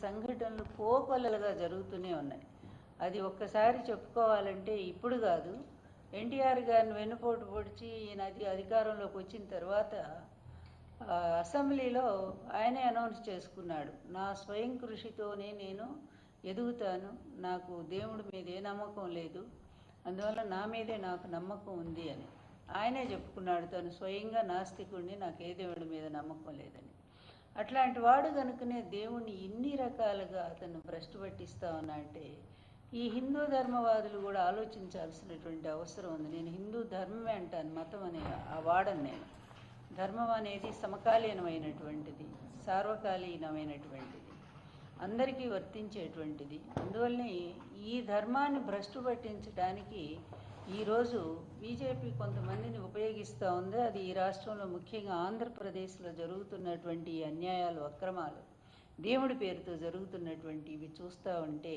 సంఘటనలు కోకొల్లలుగా జరుగుతూనే ఉన్నాయి. అది ఒక్కసారి చెప్పుకోవాలంటే ఇప్పుడు కాదు. ఎన్టీఆర్ గారిని వెన్నుపోటు పొడిచి ఈయన అది అధికారంలోకి వచ్చిన తర్వాత అసెంబ్లీలో ఆయనే అనౌన్స్ చేసుకున్నాడు. నా స్వయం కృషితోనే నేను ఎదుగుతాను. నాకు దేవుడి మీద ఏ నమ్మకం లేదు. అందువల్ల నా మీదే నాకు నమ్మకం ఉంది అని. ఆయనే చెప్పుకున్నాడు తను స్వయంగా నాస్తికుడిని నాకు ఏ దేవుడి మీద నమ్మకం లేదని. అట్లాంటి వాడు కనుకనే దేవుణ్ణి ఇన్ని రకాలుగా అతను భ్రష్టు పట్టిస్తా ఉన్నా అంటే ఈ హిందూ ధర్మవాదులు కూడా ఆలోచించాల్సినటువంటి అవసరం ఉంది. నేను హిందూ ధర్మమే అంటాను మతం అనే ఆ వాడను నేను. ధర్మం అనేది సమకాలీనమైనటువంటిది సార్వకాలీనమైనటువంటిది అందరికీ వర్తించేటువంటిది. అందువల్లనే ఈ ధర్మాన్ని భ్రష్టు పట్టించడానికి ఈరోజు బీజేపీ కొంతమందిని ఉపయోగిస్తూ ఉంది. అది ఈ రాష్ట్రంలో ముఖ్యంగా ఆంధ్రప్రదేశ్లో జరుగుతున్నటువంటి అన్యాయాలు అక్రమాలు దేవుడి పేరుతో జరుగుతున్నటువంటి ఇవి చూస్తూ ఉంటే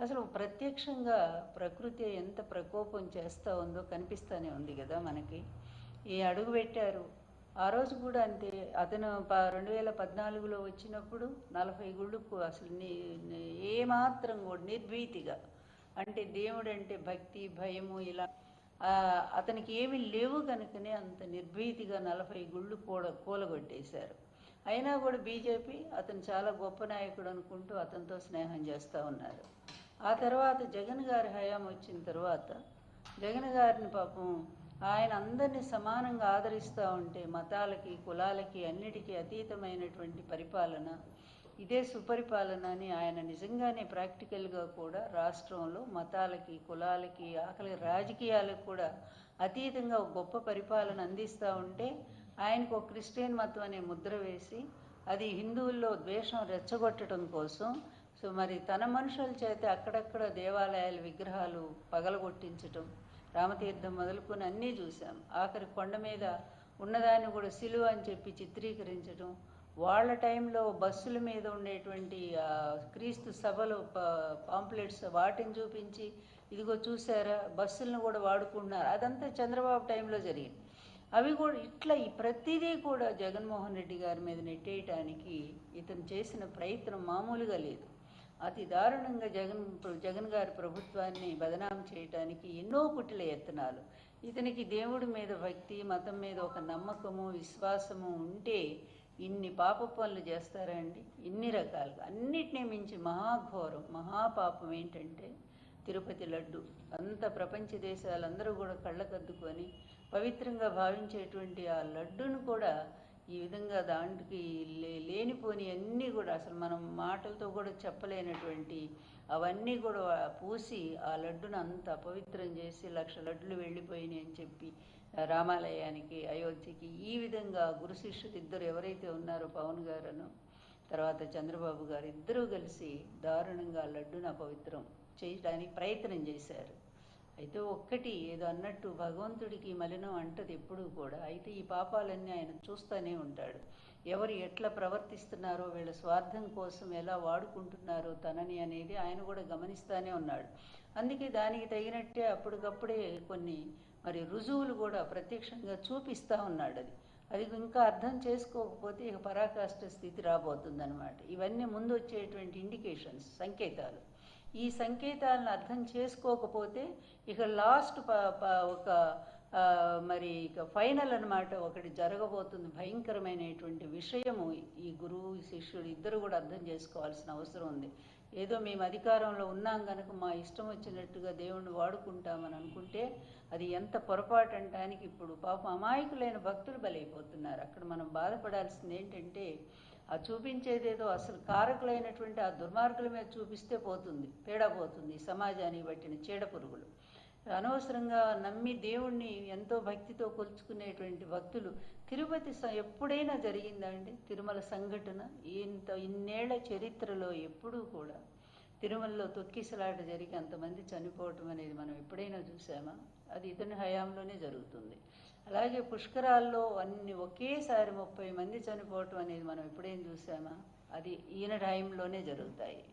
అసలు ప్రత్యక్షంగా ప్రకృతి ఎంత ప్రకోపం చేస్తూ ఉందో కనిపిస్తూనే ఉంది కదా మనకి. ఈ అడుగు పెట్టారు? ఆ రోజు కూడా అంతే. అతను ప రెండు వేల పద్నాలుగులో వచ్చినప్పుడు నలభై గుళ్ళకు అసలు ఏమాత్రం కూడా నిర్భీతిగా అంటే దేవుడు అంటే భక్తి భయము ఇలా అతనికి ఏమీ లేవు కనుకనే అంత నిర్భీతిగా నలభై గుళ్ళు కూడ కూలగొట్టేశారు. అయినా కూడా బీజేపీ అతను చాలా గొప్ప నాయకుడు అనుకుంటూ అతనితో స్నేహం చేస్తూ ఉన్నారు. ఆ తర్వాత జగన్ గారి హయాం వచ్చిన తర్వాత జగన్ గారిని పాపం ఆయన అందరినీ సమానంగా ఆదరిస్తూ ఉంటే మతాలకి కులాలకి అన్నిటికీ అతీతమైనటువంటి పరిపాలన ఇదే సుపరిపాలన అని ఆయన నిజంగానే ప్రాక్టికల్గా కూడా రాష్ట్రంలో మతాలకి కులాలకి ఆకలి రాజకీయాలకు కూడా అతీతంగా ఒక గొప్ప పరిపాలన అందిస్తూ ఉంటే ఆయనకు ఒక క్రిస్టియన్ మతం అనే ముద్ర వేసి అది హిందువుల్లో ద్వేషం రెచ్చగొట్టడం కోసం సో మరి తన మనుషుల చేత అక్కడక్కడ దేవాలయాల విగ్రహాలు పగలగొట్టించటం రామతీర్థం మొదలుకొని అన్నీ చూసాం ఆఖరి కొండ మీద ఉన్నదాన్ని కూడా సిలువ అని చెప్పి చిత్రీకరించడం వాళ్ళ టైంలో బస్సుల మీద ఉండేటువంటి క్రీస్తు సభలు పాంప్లెట్స్ వాటిని చూపించి ఇదిగో చూసారా బస్సులను కూడా వాడుకుంటున్నారు. అదంతా చంద్రబాబు టైంలో జరిగింది. అవి కూడా ఇట్లా ఈ ప్రతిదీ కూడా జగన్మోహన్ రెడ్డి గారి మీద నెట్టేయటానికి ఇతను చేసిన ప్రయత్నం మామూలుగా లేదు. అతి దారుణంగా జగన్ జగన్ గారి ప్రభుత్వాన్ని బదనాం చేయటానికి ఎన్నో కుటిల యత్నాలు ఇతనికి దేవుడి మీద భక్తి మతం మీద ఒక నమ్మకము విశ్వాసము ఉంటే ఇన్ని పాప పనులు చేస్తారా అండి? ఇన్ని రకాలుగా. అన్నిటినీ మించి మహాఘోరం మహాపాపం ఏంటంటే తిరుపతి లడ్డు. అంత ప్రపంచ దేశాలందరూ కూడా కళ్ళకద్దుకొని పవిత్రంగా భావించేటువంటి ఆ లడ్డును కూడా ఈ విధంగా దాంట్కి లే- లేనిపోని అన్నీ కూడా అసలు మనం మాటలతో కూడా చెప్పలేనటువంటి అవన్నీ కూడా పూసి ఆ లడ్డును అంత అపవిత్రం చేసి లక్ష లడ్డులు వెళ్ళిపోయినాయి అని చెప్పి రామాలయానికి అయోధ్యకి ఈ విధంగా గురు శిష్యులు ఇద్దరు ఎవరైతే ఉన్నారో పవన్ గారును తర్వాత చంద్రబాబు గారు ఇద్దరూ కలిసి దారుణంగా లడ్డున పవిత్రం చేయడానికి ప్రయత్నం చేశారు. అయితే ఒక్కటి ఏదో అన్నట్టు భగవంతుడికి మలినం అంటది ఎప్పుడూ కూడా. అయితే ఈ పాపాలన్నీ ఆయన చూస్తూనే ఉంటాడు. ఎవరు ఎట్లా ప్రవర్తిస్తున్నారో వీళ్ళ స్వార్థం కోసం ఎలా వాడుకుంటున్నారో తనని అనేది ఆయన కూడా గమనిస్తూనే ఉన్నాడు. అందుకే దానికి తగినట్టే అప్పటికప్పుడే కొన్ని మరి రుజువులు కూడా ప్రత్యక్షంగా చూపిస్తూ ఉన్నాడు అది. అది ఇంకా అర్థం చేసుకోకపోతే ఇక పరాకాష్ట స్థితి రాబోతుందన్నమాట. ఇవన్నీ ముందు వచ్చేటువంటి ఇండికేషన్స్ సంకేతాలు. ఈ సంకేతాలను అర్థం చేసుకోకపోతే ఇక లాస్ట్ ప ఒక మరి ఇక ఫైనల్ అనమాట ఒకటి జరగబోతుంది. భయంకరమైనటువంటి విషయము ఈ గురువు శిష్యుడు ఇద్దరు కూడా అర్థం చేసుకోవాల్సిన అవసరం ఉంది. ఏదో మేము అధికారంలో ఉన్నాం కనుక మా ఇష్టం వచ్చినట్టుగా దేవుణ్ణి వాడుకుంటామని అనుకుంటే అది ఎంత పొరపాటు అంటానికి ఇప్పుడు పాపం అమాయకులైన భక్తులు బలైపోతున్నారు. అక్కడ మనం బాధపడాల్సింది ఏంటంటే ఆ చూపించేదేదో అసలు కారకులైనటువంటి ఆ దుర్మార్గుల మీద చూపిస్తే పోతుంది పీడ పోతుంది ఈ సమాజానికి పట్టిన చీడ పురుగులు. అనవసరంగా నమ్మి దేవుణ్ణి ఎంతో భక్తితో కొలుచుకునేటువంటి భక్తులు తిరుపతి ఎప్పుడైనా జరిగిందా అండి తిరుమల సంఘటన? ఇంత ఇన్నేళ్ళ చరిత్రలో ఎప్పుడూ కూడా తిరుమలలో తొక్కిసలాట జరిగి అంతమంది చనిపోవటం అనేది మనం ఎప్పుడైనా చూసామా? అది ఇతని హయాంలోనే జరుగుతుంది. అలాగే పుష్కరాల్లో అన్ని ఒకేసారి ముప్పై మంది చనిపోవటం అనేది మనం ఎప్పుడైనా చూసామా? అది ఈయన టైంలోనే జరుగుతాయి.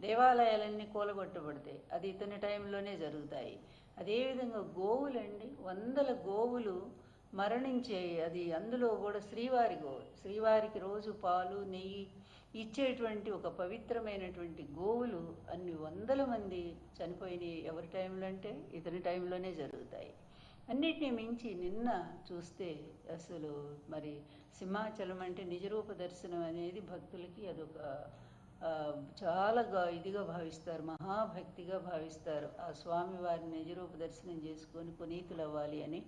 దేవాలయాలన్నీ కూలగొట్టబడతాయి. అది ఇతని టైంలోనే జరుగుతాయి. అదేవిధంగా గోవులండి వందల గోవులు మరణించే అది అందులో కూడా శ్రీవారి గోవు శ్రీవారికి రోజు పాలు నెయ్యి ఇచ్చేటువంటి ఒక పవిత్రమైనటువంటి గోవులు అన్ని వందల మంది చనిపోయినాయి. ఎవరి టైంలో అంటే ఇతని టైంలోనే జరుగుతాయి. అన్నిటినీ మించి నిన్న చూస్తే అసలు మరి సింహాచలం అంటే నిజరూప దర్శనం అనేది భక్తులకి అదొక చాలా ఇదిగా భావిస్తారు మహాభక్తిగా భావిస్తారు. ఆ స్వామి వారిని నిజరూప దర్శనం చేసుకొని పునీతులు అవ్వాలి అని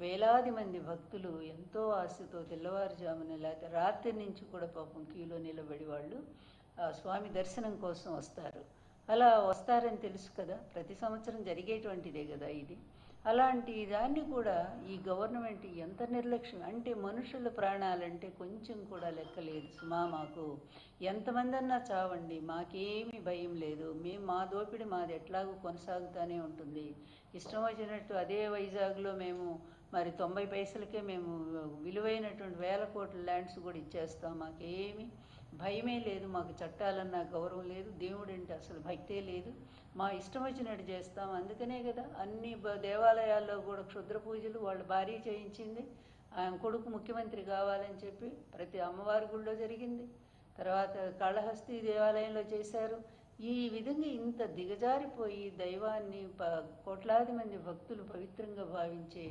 వేలాది మంది భక్తులు ఎంతో ఆశతో తెల్లవారుజామున లేకపోతే రాత్రి నుంచి కూడా పాపం క్యూలో నిలబడి వాళ్ళు ఆ స్వామి దర్శనం కోసం వస్తారు. అలా వస్తారని తెలుసు కదా ప్రతి సంవత్సరం జరిగేటువంటిదే కదా ఇది. అలాంటి దాన్ని కూడా ఈ గవర్నమెంట్ ఎంత నిర్లక్ష్యం అంటే మనుషుల ప్రాణాలంటే కొంచెం కూడా లెక్కలేదు సుమా మాకు. ఎంతమంది అన్నా చావండి మాకేమీ భయం లేదు. మేము మా దోపిడి మాది ఎట్లాగూ కొనసాగుతూనే ఉంటుంది. ఇష్టం వచ్చినట్టు అదే వైజాగ్లో మేము మరి తొంభై పైసలకే మేము విలువైనటువంటి వేల కోట్ల ల్యాండ్స్ కూడా ఇచ్చేస్తాం. మాకేమీ భయమే లేదు మాకు చట్టాలన్నా గౌరవం లేదు దేవుడు అంటే అసలు భక్తే లేదు. మా ఇష్టం వచ్చినట్టు చేస్తాం. అందుకనే కదా అన్ని దేవాలయాల్లో కూడా క్షుద్ర పూజలు వాళ్ళ భార్య చేయించింది. ఆయన కొడుకు ముఖ్యమంత్రి కావాలని చెప్పి ప్రతి అమ్మవారి గుళ్ళో జరిగింది. తర్వాత కాళహస్తి దేవాలయంలో చేశారు. ఈ విధంగా ఇంత దిగజారిపోయి దైవాన్ని ప కోట్లాది మంది భక్తులు పవిత్రంగా భావించే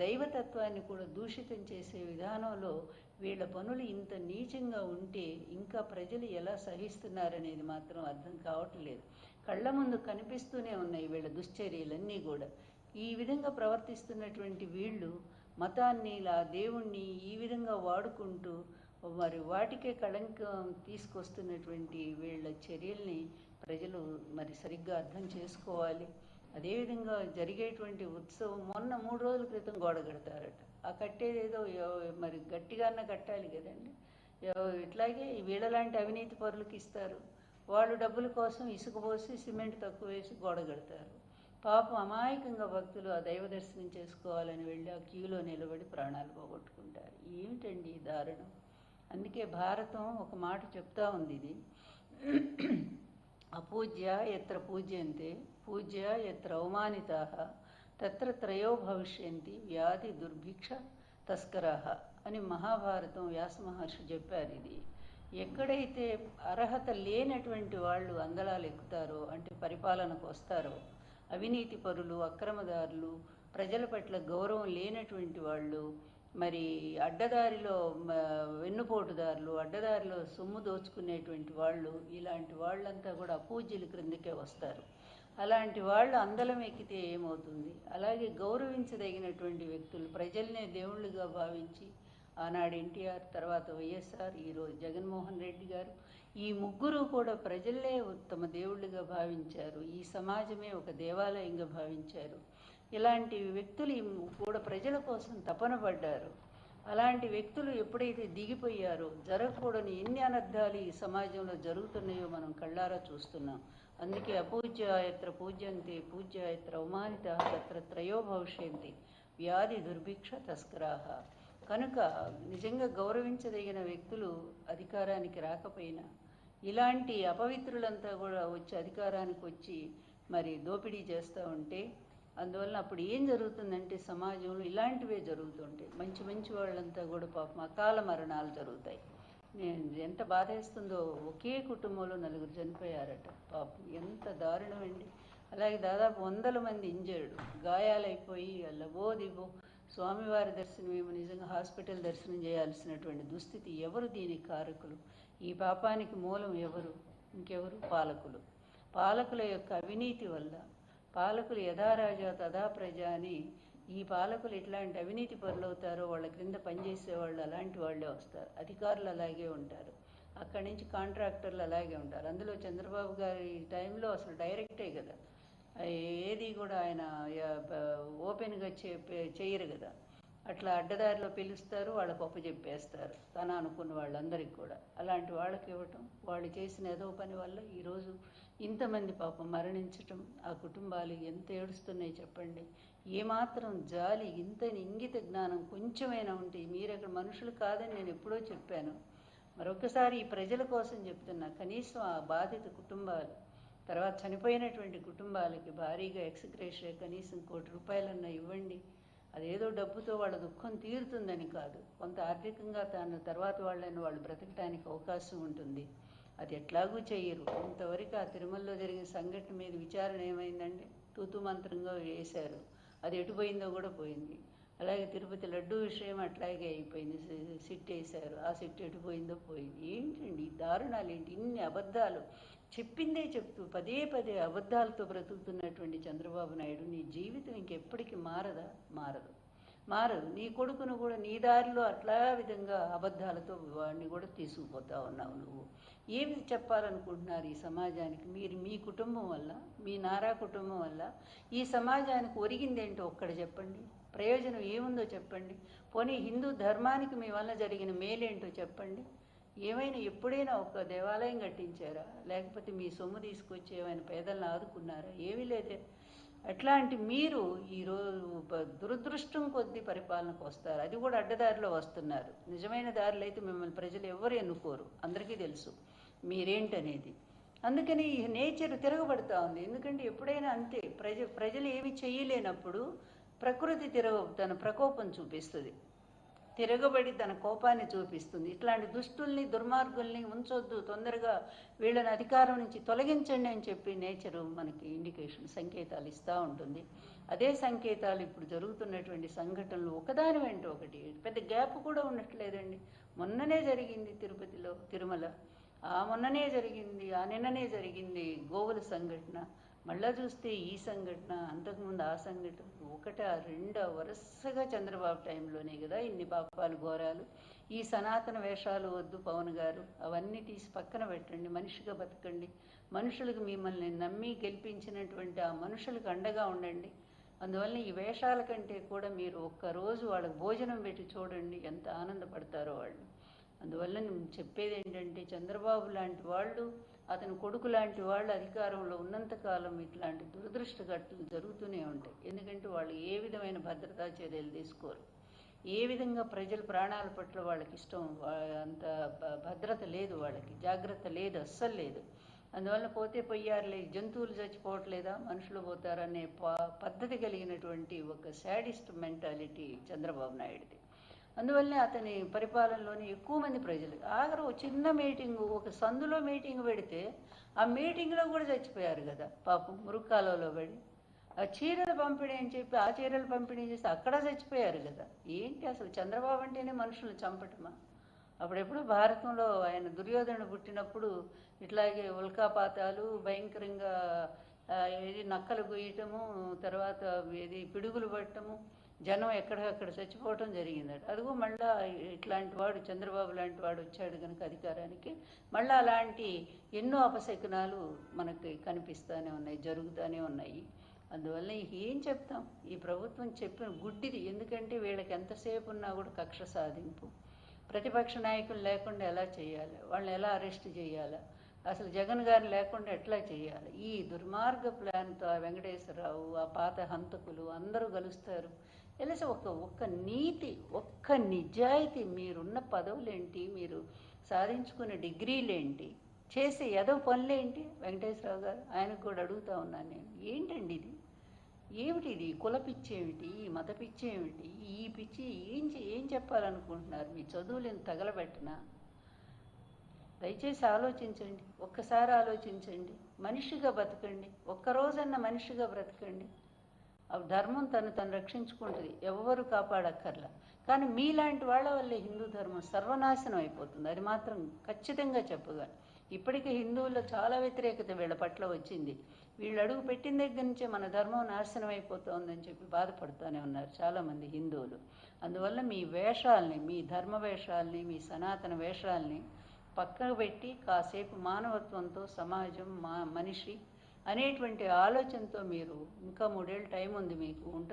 దైవతత్వాన్ని కూడా దూషితం చేసే విధానంలో వీళ్ళ పనులు ఇంత నీచంగా ఉంటే ఇంకా ప్రజలు ఎలా సహిస్తున్నారనేది మాత్రం అర్థం కావట్లేదు. కళ్ళ ముందు కనిపిస్తూనే ఉన్నాయి వీళ్ళ దుశ్చర్యలన్నీ కూడా. ఈ విధంగా ప్రవర్తిస్తున్నటువంటి వీళ్ళు మతాన్ని ఇలా దేవుణ్ణి ఈ విధంగా వాడుకుంటూ మరి వాటికే కళంకం తీసుకొస్తున్నటువంటి వీళ్ళ చర్యల్ని ప్రజలు మరి సరిగ్గా అర్థం చేసుకోవాలి. అదేవిధంగా జరిగేటువంటి ఉత్సవం మొన్న మూడు రోజుల క్రితం గోడ కడతారట. ఆ కట్టేదేదో మరి గట్టిగానే కట్టాలి కదండి. ఇట్లాగే ఈ వీళ్ళలాంటి అవినీతి పరులకు ఇస్తారు. వాళ్ళు డబ్బుల కోసం ఇసుక పోసి సిమెంట్ తక్కువ వేసి గోడ కడతారు. పాపం అమాయకంగా భక్తులు ఆ దైవ దర్శనం చేసుకోవాలని వెళ్ళి ఆ క్యూలో నిలబడి ప్రాణాలు పోగొట్టుకుంటారు. ఏమిటండి ఈ దారుణం? అందుకే భారతం ఒక మాట చెప్తా ఉంది ఇది. అపూజ్య ఎత్ర పూజ్యంతే పూజ్య ఎత్ర అవమానితా తత్ర త్రయో భవిష్యంతి వ్యాధి దుర్భిక్ష తస్కరాహ అని మహాభారతం వ్యాస మహర్షి చెప్పారు ఇది. ఎక్కడైతే అర్హత లేనటువంటి వాళ్ళు అందలాలు ఎక్కుతారో అంటే పరిపాలనకు వస్తారో అవినీతి పరులు అక్రమదారులు ప్రజల పట్ల గౌరవం లేనటువంటి వాళ్ళు మరి అడ్డదారిలో వెన్నుపోటుదారులు అడ్డదారిలో సొమ్ము దోచుకునేటువంటి వాళ్ళు ఇలాంటి వాళ్ళంతా కూడా అపూజ్యుల క్రిందకే వస్తారు. అలాంటి వాళ్ళు అందలం ఎక్కితే ఏమవుతుంది? అలాగే గౌరవించదగినటువంటి వ్యక్తులు ప్రజల్నే దేవుళ్ళుగా భావించి ఆనాడు ఎన్టీఆర్ తర్వాత వైఎస్ఆర్ ఈరోజు జగన్మోహన్ రెడ్డి గారు. ఈ ముగ్గురు కూడా ప్రజలే ఉత్తమ దేవుళ్ళుగా భావించారు. ఈ సమాజమే ఒక దేవాలయంగా భావించారు. ఇలాంటి వ్యక్తులు కూడా ప్రజల కోసం తపన పడ్డారు. అలాంటి వ్యక్తులు ఎప్పుడైతే దిగిపోయారో జరగకూడని ఎన్ని అనర్థాలు ఈ సమాజంలో జరుగుతున్నాయో మనం కళ్ళారా చూస్తున్నాం. అందుకే అపూజ్యాయత్ర పూజ్యంతి పూజ్యాయత్ర అవమానిత తత్ర త్రయో భవిష్యంతి వ్యాధి దుర్భిక్ష తస్కరాహ. కనుక నిజంగా గౌరవించదగిన వ్యక్తులు అధికారానికి రాకపోయినా ఇలాంటి అపవిత్రులంతా కూడా వచ్చి అధికారానికి వచ్చి మరి దోపిడీ చేస్తూ ఉంటే అందువల్ల అప్పుడు ఏం జరుగుతుందంటే సమాజంలో ఇలాంటివే జరుగుతుంటాయి. మంచి మంచి వాళ్ళంతా కూడా పాపం అకాల మరణాలు జరుగుతాయి. నేను ఎంత బాధేస్తుందో ఒకే కుటుంబంలో నలుగురు చనిపోయారట. పాపం ఎంత దారుణం అండి. అలాగే దాదాపు వందల మంది ఇంజర్డ్ గాయాలైపోయి లబో స్వామివారి దర్శనం ఏమో నిజంగా హాస్పిటల్ దర్శనం చేయాల్సినటువంటి దుస్థితి ఎవరు దీనికి కారకులు? ఈ పాపానికి మూలం ఎవరు? ఇంకెవరు? పాలకులు. పాలకుల యొక్క అవినీతి వల్ల పాలకులు యథారాజా తదా ప్రజ అని ఈ పాలకులు ఇట్లాంటి అవినీతి పరులవుతారో వాళ్ళ క్రింద పనిచేసే వాళ్ళు అలాంటి వాళ్ళే వస్తారు. అధికారులు అలాగే ఉంటారు. అక్కడి నుంచి కాంట్రాక్టర్లు అలాగే ఉంటారు. అందులో చంద్రబాబు గారి టైంలో అసలు డైరెక్టే కదా. ఏది కూడా ఆయన ఓపెన్గా చెప్పే చేయరు కదా. అట్లా అడ్డదారిలో పిలుస్తారు వాళ్ళకు అప్పచెప్పేస్తారు తన అనుకున్న వాళ్ళందరికీ కూడా. అలాంటి వాళ్ళకి ఇవ్వటం వాళ్ళు చేసిన ఏదో పని వల్ల ఈరోజు ఇంతమంది పాపం మరణించటం ఆ కుటుంబాలు ఎంత ఏడుస్తున్నాయి చెప్పండి. ఏమాత్రం జాలి ఇంత ఇంగిత జ్ఞానం కొంచెమైనా ఉంటే మీరు అక్కడ మనుషులు కాదని నేను ఎప్పుడో చెప్పాను. మరొకసారి ఈ ప్రజల కోసం చెప్తున్నా కనీసం ఆ బాధిత కుటుంబాలు తర్వాత చనిపోయినటువంటి కుటుంబాలకి భారీగా ఎక్స్గ్రేషియా కనీసం కోటి రూపాయలన్నా ఇవ్వండి. అదేదో డబ్బుతో వాళ్ళ దుఃఖం తీరుతుందని కాదు. కొంత ఆర్థికంగా తాను తర్వాత వాళ్ళని వాళ్ళు బ్రతకడానికి అవకాశం ఉంటుంది. అది ఎట్లాగూ చేయరు. ఇంతవరకు ఆ తిరుమలలో జరిగిన సంఘటన మీద విచారణ ఏమైందండి తూతు మంత్రంగా వేశారు. అది ఎటు పోయిందో కూడా పోయింది. అలాగే తిరుపతి లడ్డు విషయం అట్లాగే అయిపోయింది. సిట్ వేశారు ఆ సిట్ ఎటు పోయిందో పోయింది. ఏంటండి దారుణాలు ఏంటి ఇన్ని అబద్ధాలు. చెప్పిందే చెప్తూ పదే పదే అబద్ధాలతో బ్రతుకుతున్నటువంటి చంద్రబాబు నాయుడు నీ జీవితం ఇంకెప్పటికీ మారదా? మారదు. మారదు. నీ కొడుకును కూడా నీ దారిలో అట్లా విధంగా అబద్ధాలతో వాడిని కూడా తీసుకుపోతా ఉన్నావు నువ్వు. ఏమి చెప్పాలనుకుంటున్నారు ఈ సమాజానికి? మీరు మీ కుటుంబం వల్ల మీ నారా కుటుంబం వల్ల ఈ సమాజానికి ఒరిగిందేంటో ఒక్కడ చెప్పండి. ప్రయోజనం ఏముందో చెప్పండి. పోనీ హిందూ ధర్మానికి మీ వల్ల జరిగిన మేలేంటో చెప్పండి. ఏమైనా ఎప్పుడైనా ఒక దేవాలయం కట్టించారా? లేకపోతే మీ సొమ్ము తీసుకొచ్చి ఏమైనా పేదలను ఆదుకున్నారా? ఏమీ లేదే. అట్లాంటి మీరు ఈరోజు ప- దురదృష్టం కొద్దీ పరిపాలనకు వస్తారు. అది కూడా అడ్డదారిలో వస్తున్నారు. నిజమైన దారిలో అయితే మిమ్మల్ని ప్రజలు ఎవరు ఎన్నుకోరు. అందరికీ తెలుసు మీరేంటనేది. అందుకని ఈ నేచర్ తిరగబడుతూ ఉంది. ఎందుకంటే ఎప్పుడైనా అంతే ప్రజ ప్రజలు ఏమి చేయలేనప్పుడు ప్రకృతి తిరగ తన ప్రకోపం చూపిస్తుంది. తిరగబడి తన కోపాన్ని చూపిస్తుంది. ఇట్లాంటి దుష్టుల్ని దుర్మార్గుల్ని ఉంచొద్దు. తొందరగా వీళ్ళని అధికారం నుంచి తొలగించండి అని చెప్పి నేచరు మనకి ఇండికేషన్ సంకేతాలు ఇస్తూ ఉంటుంది. అదే సంకేతాలు ఇప్పుడు జరుగుతున్నటువంటి సంఘటనలు ఒకదాని వెంట ఒకటి. పెద్ద గ్యాప్ కూడా ఉండట్లేదండి. మొన్ననే జరిగింది తిరుపతిలో తిరుమల. ఆ మొన్ననే జరిగింది ఆ నిన్ననే జరిగింది గోవుల సంఘటన. మళ్ళా చూస్తే ఈ సంఘటన అంతకుముందు ఆ సంఘటన ఒకట రెండో వరుసగా చంద్రబాబు టైంలోనే కదా ఇన్ని పాపాలు ఘోరాలు. ఈ సనాతన వేషాలు వద్దు పవన్ గారు. అవన్నీ తీసి పక్కన పెట్టండి. మనిషిగా బతకండి. మనుషులకు మిమ్మల్ని నమ్మి గెలిపించినటువంటి ఆ మనుషులకు అండగా ఉండండి. అందువల్ల ఈ వేషాల కంటే కూడా మీరు ఒక్కరోజు వాళ్ళకి భోజనం పెట్టి చూడండి ఎంత ఆనందపడతారో వాళ్ళు. అందువల్ల నేను చెప్పేది ఏంటంటే చంద్రబాబు లాంటి వాళ్ళు అతని కొడుకు లాంటి వాళ్ళు అధికారంలో ఉన్నంతకాలం ఇట్లాంటి దురదృష్టఘటనలు జరుగుతూనే ఉంటాయి. ఎందుకంటే వాళ్ళు ఏ విధమైన భద్రతా చర్యలు తీసుకోరు. ఏ విధంగా ప్రజల ప్రాణాల పట్ల వాళ్ళకి ఇష్టం వా- అంత భ- భద్రత లేదు వాళ్ళకి జాగ్రత్త లేదు అస్సలు లేదు. అందువల్ల పోతే పోయారులే జంతువులు చచ్చిపోవట్లేదా మనుషులు పోతారనే ప- పద్ధతి కలిగినటువంటి ఒక శాడిస్ట్ మెంటాలిటీ చంద్రబాబు నాయుడుది. అందువల్లనే అతని పరిపాలనలోని ఎక్కువ మంది ప్రజలు. ఆఖరు ఒక చిన్న మీటింగు ఒక సందులో మీటింగ్ పెడితే ఆ మీటింగ్లో కూడా చచ్చిపోయారు కదా. పాపం మురుక్కాలలో పడి. ఆ చీరలు పంపిణీ అని చెప్పి ఆ చీరలు పంపిణీ చేస్తే అక్కడ చచ్చిపోయారు కదా. ఏంటి అసలు చంద్రబాబు అంటేనే మనుషులు చంపటమా? అప్పుడెప్పుడు భారతంలో ఆయన దుర్యోధనుడు పుట్టినప్పుడు ఇట్లాగే ఉల్కాపాతాలు భయంకరంగా ఏది నక్కలు గొయ్యటము తర్వాత ఏది పిడుగులు పట్టము జనం ఎక్కడికక్కడ చచ్చిపోవటం జరిగిందట. అదిగో మళ్ళా ఇట్లాంటి వాడు చంద్రబాబు లాంటి వాడు వచ్చాడు కనుక అధికారానికి. మళ్ళీ అలాంటి ఎన్నో అపశకునాలు మనకి కనిపిస్తూనే ఉన్నాయి జరుగుతూనే ఉన్నాయి. అందువల్ల ఏం చెప్తాం? ఈ ప్రభుత్వం చెప్పిన గుడ్డిది. ఎందుకంటే వీళ్ళకి ఎంతసేపు ఉన్నా కూడా కక్ష సాధింపు. ప్రతిపక్ష నాయకులు లేకుండా ఎలా చేయాలి? వాళ్ళని ఎలా అరెస్ట్ చేయాలా? అసలు జగన్ గారు లేకుండా ఎట్లా చేయాలి? ఈ దుర్మార్గ ప్లాన్తో ఆ వెంకటేశ్వరరావు ఆ పాత హంతకులు అందరూ కలుస్తారు. తెలిసి ఒక ఒక్క నీతి ఒక్క నిజాయితీ మీరున్న పదవులేంటి? మీరు సాధించుకున్న డిగ్రీలేంటి? చేసే ఏదో పనులేంటి? వెంకటేశ్వరరావు గారు ఆయనకు కూడా అడుగుతా ఉన్నాను నేను. ఏంటండి ఇది? ఏమిటి ఇది? కుల పిచ్చి ఏమిటి? ఈ మత పిచ్చి ఏమిటి? ఈ పిచ్చి ఏం చే- ఏం చెప్పాలనుకుంటున్నారు? మీ చదువులను తగలబెట్టనా? దయచేసి ఆలోచించండి. ఒక్కసారి ఆలోచించండి. మనిషిగా బతకండి. ఒక్కరోజన్న మనిషిగా బ్రతకండి. ధర్మం తను తను రక్షించుకుంటుంది. ఎవ్వరు కాపాడక్కర్లా. కానీ మీలాంటి వాళ్ళ వల్లే హిందూ ధర్మం సర్వనాశనం అయిపోతుంది. అది మాత్రం ఖచ్చితంగా చెప్పగలను. ఇప్పటికే హిందువుల్లో చాలా వ్యతిరేకత వీళ్ళ పట్ల వచ్చింది. వీళ్ళు అడుగు పెట్టిన దగ్గర నుంచే మన ధర్మం నాశనం అయిపోతుందని చెప్పి బాధపడుతూనే ఉన్నారు చాలామంది హిందువులు. అందువల్ల మీ వేషాలని మీ ధర్మ వేషాల్ని మీ సనాతన వేషాలని పక్కకు పెట్టి కాసేపు మానవత్వంతో సమాజం మా మనిషి అనేటువంటి ఆలోచనతో మీరు ఇంకా మూడేళ్ళు టైం ఉంది మీకు ఉంటుంది.